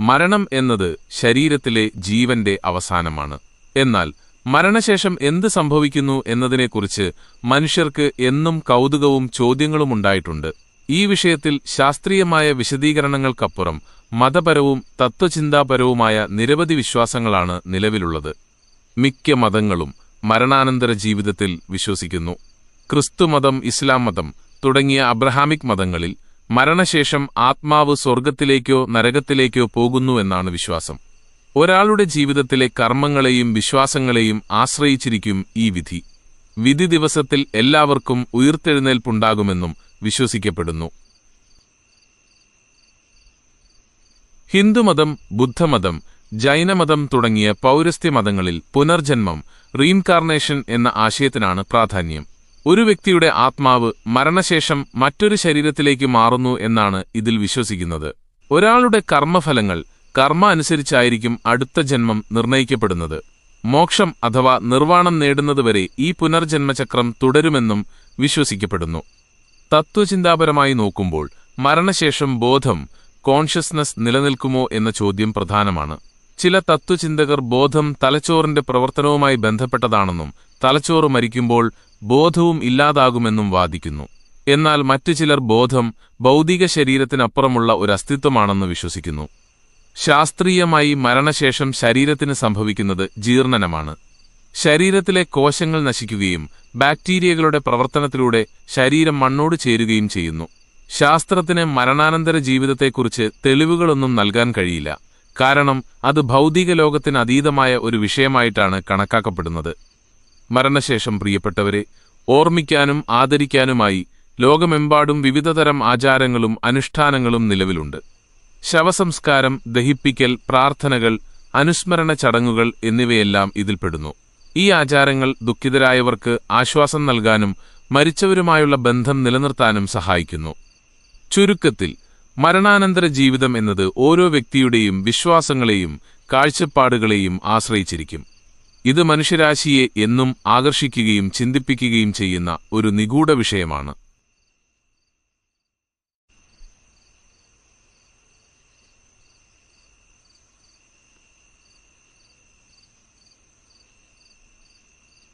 മരണം എന്നത് ശരീരത്തിലെ ജീവന്റെ അവസാനമാണ്. എന്നാൽ മരണശേഷം എന്ത് സംഭവിക്കുന്നു എന്നതിനെക്കുറിച്ച് മനുഷ്യർക്ക് എന്നും കൗതുകവും ചോദ്യങ്ങളും ഉണ്ടായിട്ടുണ്ട്. ഈ വിഷയത്തിൽ ശാസ്ത്രീയമായ വിശദീകരണങ്ങൾക്കപ്പുറം മതപരവും തത്വചിന്താപരവുമായ നിരവധി വിശ്വാസങ്ങളാണ് നിലവിലുള്ളത്. മിക്ക മതങ്ങളും മരണാനന്തര ജീവിതത്തിൽ വിശ്വസിക്കുന്നു. ക്രിസ്തുമതം ഇസ്ലാം മതം തുടങ്ങിയ അബ്രഹാമിക് മതങ്ങളിൽ മരണശേഷം ആത്മാവ് സ്വർഗത്തിലേക്കോ നരകത്തിലേക്കോ പോകുന്നുവെന്നാണ് വിശ്വാസം. ഒരാളുടെ ജീവിതത്തിലെ കർമ്മങ്ങളെയും വിശ്വാസങ്ങളെയും ആശ്രയിച്ചിരിക്കും ഈ വിധി. വിധി ദിവസത്തിൽ എല്ലാവർക്കും ഉയർത്തെഴുന്നേൽപ്പുണ്ടാകുമെന്നും വിശ്വസിക്കപ്പെടുന്നു. ഹിന്ദുമതം ബുദ്ധമതം ജൈനമതം തുടങ്ങിയ പൗരസ്ത്യ മതങ്ങളിൽ പുനർജന്മം റീൻകാർണേഷൻ എന്ന ആശയത്തിനാണ് പ്രാധാന്യം. ഒരു വ്യക്തിയുടെ ആത്മാവ് മരണശേഷം മറ്റൊരു ശരീരത്തിലേക്ക് മാറുന്നു എന്നാണ് ഇതിൽ വിശ്വസിക്കുന്നത്. ഒരാളുടെ കർമ്മഫലങ്ങൾ കർമ്മ അനുസരിച്ചായിരിക്കും അടുത്ത ജന്മം നിർണയിക്കപ്പെടുന്നത്. മോക്ഷം അഥവാ നിർവാണം നേടുന്നതുവരെ ഈ പുനർജന്മചക്രം തുടരുമെന്നും വിശ്വസിക്കപ്പെടുന്നു. തത്വചിന്താപരമായി നോക്കുമ്പോൾ മരണശേഷം ബോധം കോൺഷ്യസ്നസ് നിലനിൽക്കുമോ എന്ന ചോദ്യം പ്രധാനമാണ്. ചില തത്വചിന്തകർ ബോധം തലച്ചോറിന്റെ പ്രവർത്തനവുമായി ബന്ധപ്പെട്ടതാണെന്നും തലച്ചോറ് മരിക്കുമ്പോൾ ബോധവും ഇല്ലാതാകുമെന്നും വാദിക്കുന്നു. എന്നാൽ മറ്റു ചിലർ ബോധം ഭൗതിക ശരീരത്തിനപ്പുറമുള്ള ഒരു അസ്തിത്വമാണെന്ന് വിശ്വസിക്കുന്നു. ശാസ്ത്രീയമായി മരണശേഷം ശരീരത്തിന് സംഭവിക്കുന്നത് ജീർണനമാണ്. ശരീരത്തിലെ കോശങ്ങൾ നശിക്കുകയും ബാക്ടീരിയകളുടെ പ്രവർത്തനത്തിലൂടെ ശരീരം മണ്ണോട് ചേരുകയും ചെയ്യുന്നു. ശാസ്ത്രത്തിന് മരണാനന്തര ജീവിതത്തെക്കുറിച്ച് തെളിവുകളൊന്നും നൽകാൻ കഴിയില്ല. കാരണം അത് ഭൗതിക ലോകത്തിന് അതീതമായ ഒരു വിഷയമായിട്ടാണ് കണക്കാക്കപ്പെടുന്നത്. മരണശേഷം പ്രിയപ്പെട്ടവരെ ഓർമ്മിക്കാനും ആദരിക്കാനുമായി ലോകമെമ്പാടും വിവിധതരം ആചാരങ്ങളും അനുഷ്ഠാനങ്ങളും നിലവിലുണ്ട്. ശവസംസ്കാരം ദഹിപ്പിക്കൽ പ്രാർത്ഥനകൾ അനുസ്മരണ ചടങ്ങുകൾ എന്നിവയെല്ലാം ഇതിൽപ്പെടുന്നു ഈ ആചാരങ്ങൾ ദുഃഖിതരായവർക്ക് ആശ്വാസം നൽകാനും മരിച്ചവരുമായുള്ള ബന്ധം നിലനിർത്താനും സഹായിക്കുന്നു. ചുരുക്കത്തിൽ മരണാനന്തര ജീവിതം എന്നത് ഓരോ വ്യക്തിയുടെയും വിശ്വാസങ്ങളെയും കാഴ്ചപ്പാടുകളെയും ആശ്രയിച്ചിരിക്കും. ഇത് മനുഷ്യരാശിയെ എന്നും ആകർഷിക്കുകയും ചിന്തിപ്പിക്കുകയും ചെയ്യുന്ന ഒരു നിഗൂഢ വിഷയമാണ്.